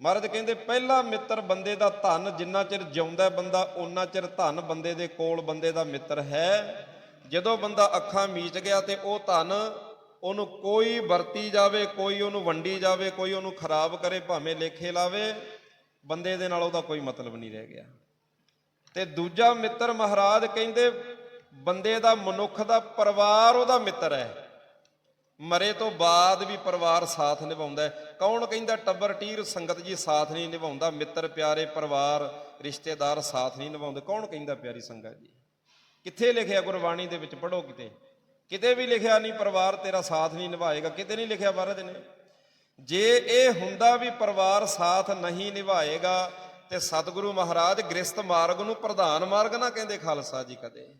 ਮਹਾਰਾਜ ਕਹਿੰਦੇ ਪਹਿਲਾ ਮਿੱਤਰ ਬੰਦੇ ਦਾ ਧਨ ਜਿੰਨਾ ਚਿਰ ਜਿਉਂਦਾ ਬੰਦਾ, ਓਨਾ ਚਿਰ ਧਨ ਬੰਦੇ ਦੇ ਕੋਲ ਬੰਦੇ ਦਾ ਮਿੱਤਰ ਹੈ। ਜਦੋਂ ਬੰਦਾ ਅੱਖਾਂ ਮੀਚ ਗਿਆ ਤੇ ਉਹ ਧਨ ਉਹਨੂੰ ਕੋਈ ਵਰਤੀ ਜਾਵੇ, ਕੋਈ ਉਹਨੂੰ ਵੰਡੀ ਜਾਵੇ, ਕੋਈ ਉਹਨੂੰ ਖਰਾਬ ਕਰੇ, ਭਾਵੇਂ ਲੇਖੇ ਲਾਵੇ, ਬੰਦੇ ਦੇ ਨਾਲ ਉਹਦਾ ਕੋਈ ਮਤਲਬ ਨਹੀਂ ਰਹਿ ਗਿਆ। ਤੇ ਦੂਜਾ ਮਿੱਤਰ ਮਹਾਰਾਜ ਕਹਿੰਦੇ ਬੰਦੇ ਦਾ ਮਨੁੱਖ ਦਾ ਪਰਿਵਾਰ ਉਹਦਾ ਮਿੱਤਰ ਹੈ। ਮਰੇ ਤੋਂ ਬਾਅਦ ਵੀ ਪਰਿਵਾਰ ਸਾਥ ਨਿਭਾਉਂਦਾ ਹੈ। ਕੌਣ ਕਹਿੰਦਾ ਟੱਬਰ ਟੀਰ ਸੰਗਤ ਜੀ ਸਾਥ ਨਹੀਂ ਨਿਭਾਉਂਦਾ, ਮਿੱਤਰ ਪਿਆਰੇ ਪਰਿਵਾਰ, ਰਿਸ਼ਤੇਦਾਰ ਸਾਥ ਨਹੀਂ ਨਿਭਾਉਂਦੇ। ਕੌਣ ਕਹਿੰਦਾ ਪਿਆਰੀ ਸੰਗਤ ਜੀ? ਕਿੱਥੇ ਲਿਖਿਆ ਗੁਰਬਾਣੀ ਦੇ ਵਿੱਚ? ਪੜੋ ਕਿਤੇ। ਕਿਤੇ ਵੀ ਲਿਖਿਆ ਨਹੀਂ, ਪਰਿਵਾਰ ਤੇਰਾ ਸਾਥ ਨਹੀਂ ਨਿਭਾਏਗਾ। ਕਿਤੇ ਨਹੀਂ ਲਿਖਿਆ ਮਹਾਰਾਜ ਨੇ। ਜੇ ਇਹ ਹੁੰਦਾ ਵੀ ਪਰਿਵਾਰ ਸਾਥ ਨਹੀਂ ਨਿਭਾਏਗਾ, ਤੇ ਸਤਿਗੁਰੂ ਮਹਾਰਾਜ ਗ੍ਰਸਤ ਮਾਰਗ ਨੂੰ ਪ੍ਰਧਾਨ ਮਾਰਗ ਨਾ ਕਹਿੰਦੇ ਖਾਲਸਾ ਜੀ ਕਦੇ।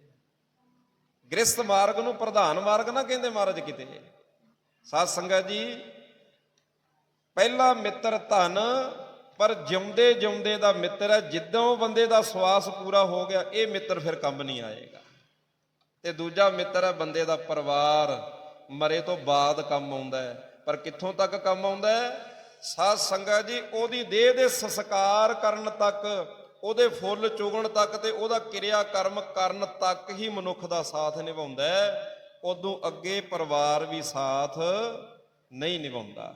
ਗ੍ਰਸਤ ਮਾਰਗ ਨੂੰ ਪ੍ਰਧਾਨ ਮਾਰਗ ਨਾ ਕਹਿੰਦੇ ਮਹਾਰਾਜ ਕਿਤੇ। ਸਾਧ ਸੰਗਤ ਜੀ, ਪਹਿਲਾ ਮਿੱਤਰ ਧਨ, ਪਰ ਜਿਉਂਦੇ ਜਿਉਂਦੇ ਦਾ ਮਿੱਤਰ ਹੈ, ਜਿੱਦੋਂ ਬੰਦੇ ਦਾ ਸਵਾਸ ਪੂਰਾ ਹੋ ਗਿਆ, ਇਹ ਮਿੱਤਰ ਫਿਰ ਕੰਮ ਨਹੀਂ ਆਏਗਾ। ਤੇ ਦੂਜਾ ਮਿੱਤਰ ਹੈ, ਬੰਦੇ ਦਾ ਪਰਿਵਾਰ, ਮਰੇ ਤੋਂ ਬਾਅਦ ਕੰਮ ਆਉਂਦਾ ਹੈ। ਪਰ ਕਿੱਥੋਂ ਤੱਕ ਕੰਮ ਆਉਂਦਾ ਹੈ? ਸਾਧ ਸੰਗਤ ਜੀ, ਉਹਦੀ ਦੇਹ ਦੇ ਸੰਸਕਾਰ ਕਰਨ ਤੱਕ, ਉਹਦੇ ਫੁੱਲ ਚੁਗਣ ਤੱਕ ਤੇ ਉਹਦਾ ਕਿਰਿਆ ਕਰਮ ਕਰਨ ਤੱਕ ਹੀ ਮਨੁੱਖ ਦਾ ਸਾਥ ਨਿਭਾਉਂਦਾ ਹੈ। ਉਦੋਂ ਅੱਗੇ ਪਰਿਵਾਰ ਵੀ ਸਾਥ ਨਹੀਂ ਨਿਭਾਉਂਦਾ।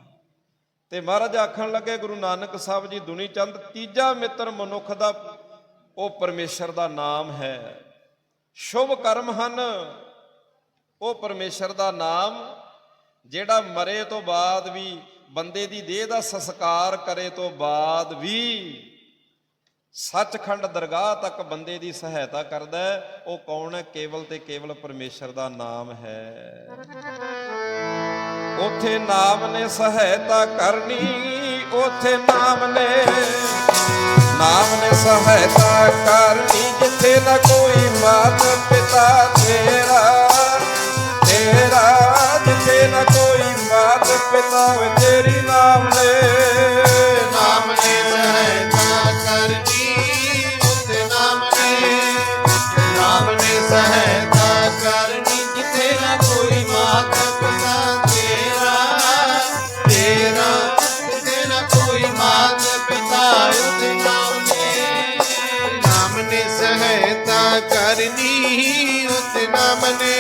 ਤੇ ਮਹਾਰਾਜ ਆਖਣ ਲੱਗੇ, ਗੁਰੂ ਨਾਨਕ ਸਾਹਿਬ ਜੀ, ਦੁਨੀ ਚੰਦ ਤੀਜਾ ਮਿੱਤਰ ਮਨੁੱਖ ਦਾ, ਉਹ ਪਰਮੇਸ਼ਰ ਦਾ ਨਾਮ ਹੈ। ਸ਼ੁਭ ਕਰਮ ਹਨ। ਉਹ ਪਰਮੇਸ਼ਰ ਦਾ ਨਾਮ, ਜਿਹੜਾ ਮਰੇ ਤੋਂ ਬਾਅਦ ਵੀ, ਬੰਦੇ ਦੀ ਦੇਹ ਦਾ ਸੰਸਕਾਰ ਕਰੇ ਤੋਂ ਬਾਅਦ ਵੀ ਸੱਚਖੰਡ ਦਰਗਾਹ ਤੱਕ ਬੰਦੇ ਦੀ ਸਹਾਇਤਾ ਕਰਦਾ ਉਹ ਕੌਣ ਹੈ? ਕੇਵਲ ਤੇ ਕੇਵਲ ਪਰਮੇਸ਼ਰ ਦਾ ਨਾਮ ਹੈ। ਉਥੇ ਨਾਮ ਨੇ ਸਹਾਇਤਾ ਕਰਨੀ, ਉਥੇ ਨਾਮ ਨੇ ਨਾਮ ਨੇ ਸਹਾਇਤਾ ਕਰਨੀ, ਜਿੱਥੇ ਨਾ ਕੋਈ ਮਾਤ ਪਿਤਾ ਤੇਰਾ ਤੇਰਾ, ਜਿੱਥੇ ਨਾ ਕੋਈ ਮਾਤ ਪਿਤਾ ਤੇਰੀ ਨਾਮ ਨੇ। ਨਾਮ ਸਹਾਇਤਾ ਕਰਨੀ, ਉਤਨਾ ਨਾਮ ਨੇ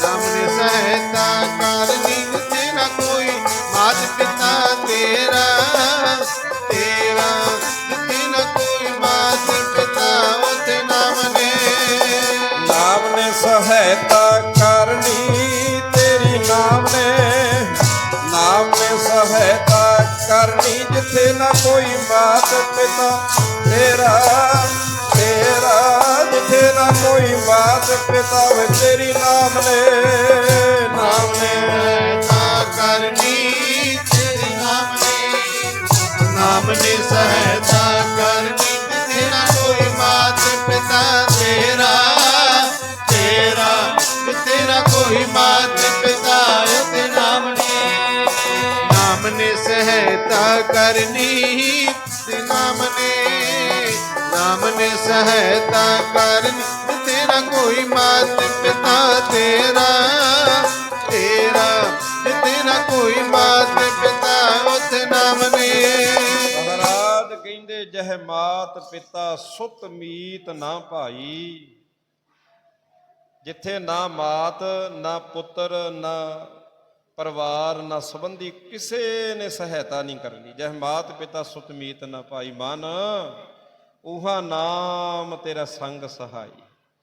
ਨਾਮ ਨੇ ਸਹਾਇਤਾ ਕਰਨੀ ਜਿੱਥੇ ਨਾ ਕੋਈ ਮਾਤ ਪਿਤਾ ਤੇਰਾ। ਤੇਰਾ ਜਿੱਥੇ ਕੋਈ ਮਾਤ ਪਿਤਾ ਉਤਨਾ ਨਾਮ ਨੇ ਨਾਮ ਨੇ ਸਹਾਇਤਾ ਕਰਨੀ ਜਿੱਥੇ ਨਾ ਕੋਈ ਮਾਤ ਪਿਤਾ। ਤੇਰਾ ਤੇਰਾ, ਜਿੱਥੇ ਨਾ ਕੋਈ ਮਾਤ ਪਿਤਾ ਵੇ, ਤੇਰੀ ਨਾਮ ਨੇ ਨਾਮ ਨੇ। ਸਹਾਇਤਾ ਕਰਨੀ ਤੇਰੀ ਨਾਮ ਨੇ। ਨਾਮ ਨੇ ਸਹਾਇਤਾ ਨਾਮ ਨੇ ਸਹਾਇਤਾ ਕਰਨੀ ਤੇ ਨਾਮ ਨੇ ਨਾਮ ਨੇ ਸਹਾਇਤਾ ਕਰਨੀ ਤੇਰਾ ਕੋਈ ਮਾਤ ਪਿਤਾ ਤੇਰਾ ਤੇਰਾ ਤੇਰਾ ਕੋਈ ਮਾਤ ਪਿਤਾ ਉਥੇ ਨਾਮ ਨੇ ਮਹਾਰਾਜ ਕਹਿੰਦੇ, ਜਹ ਮਾਤ ਪਿਤਾ ਸੁਤ ਮੀਤ ਨਾ ਭਾਈ। ਜਿੱਥੇ ਨਾ ਮਾਤ, ਨਾ ਪੁੱਤਰ, ਨਾ ਪਰਿਵਾਰ ਨਾ ਸੰਬੰਧੀ ਕਿਸੇ ਨੇ ਸਹਾਇਤਾ ਨਹੀਂ ਕਰਨੀ। ਜਹ ਮਾਤ ਪਿਤਾ ਸੁਤ ਮੀਤ ਨਾ ਭਾਈ ਮਨ ਉਹਾ ਨਾਮ ਤੇਰਾ ਸੰਗ ਸਹਾਈ।